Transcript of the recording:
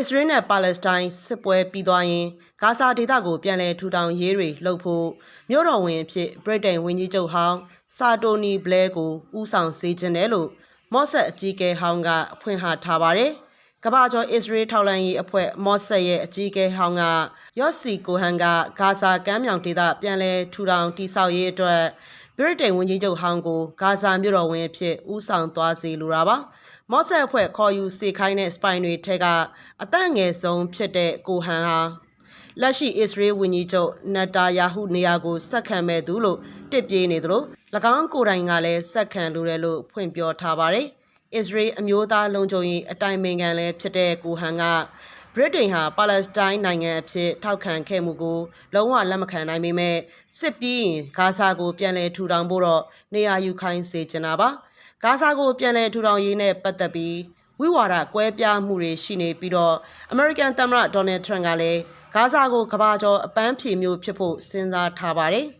စ္စရေးနဲ့ပါလက်စတိုင်းစစ်ပွဲပြီးသွားရင်ဂါဇာဒေသကိုပြန်လည်ထူထောင်ရေးတွေလှုပ်ဖို့မြို့တော်ဝင်အဖြစ်ဗြိတိန်ဝန်ကြီးချုပ်ဟောင်းစာတိုနီဘလဲကိုဦးဆောင်စေခြင်းတယ်လို့မော့ဆက်အကြီးအကဲဟောင်းကအဖွင့်ဟထားပါတယ်။ ကမ္ဘာကျော်အစ္စရေးထောက်လှမ်းရေးအဖွဲ့မော့ဆက်ရဲ့အကြီးအကဲဟောင်းကယော့စီကိုဟန်ကဂါဇာကမ်းမြောင်ဒေသပြန်လည်ထူထောင်တိဆောက်ရေးအတွက်ဗြိတိန်ဝန်ကြီးချုပ်ဟောင်းကိုဂါဇာမြို့တော်ဝင်အဖြစ်ဦးဆောင်သွားစေလိုတာပါ။မော့ဆက်အဖွဲ့ခေါ်ယူစေခိုင်းတဲ့စပိုင်တွေထက်ကအသက်အငယ်ဆုံးဖြစ်တဲ့ကိုဟန်ဟာလက်ရှိအစ္စရေးဝန်ကြီးချုပ်နက်တာယာဟုနေရာကိုဆက်ခံမဲ့သူလို့တစ်ပြေးနေသလို၎င်းကိုယ်တိုင်ကလည်းဆက်ခံလိုတယ်လို့ဖွင့်ပြောထားပါတယ်။ အစ္စရေးအမျိုးသားလုံခြုံရေးအတိုင်ပင်ခံလည်းဖြစ်တဲ့ကိုဟန်ကဗြိတိန်ဟာပါလက်စတိုင်းနိုင်ငံအဖြစ်ထောက်ခံခဲ့မှုကိုလုံးဝလက်မခံနိုင်ပေမဲ့စစ်ပြီးရင်ဂါဇာကိုပြန်လည်ထူထောင်ဖို့တော့နေရာယူခိုင်းစေချင်တာပါ။ဂါဇာကိုပြန်လည်ထူထောင်ရေးနဲ့ပတ်သက်ပြီးဝိဝါဒကွဲပြားမှုတွေရှိနေပြီးတော့အမေရိကန်သမ္မတဒေါ်နယ်ထရန့်ကလည်းဂါဇာကိုကမ္ဘာကျော်အပန်းဖြေမျိုးဖြစ်ဖို့စဉ်းစားထားပါတယ်။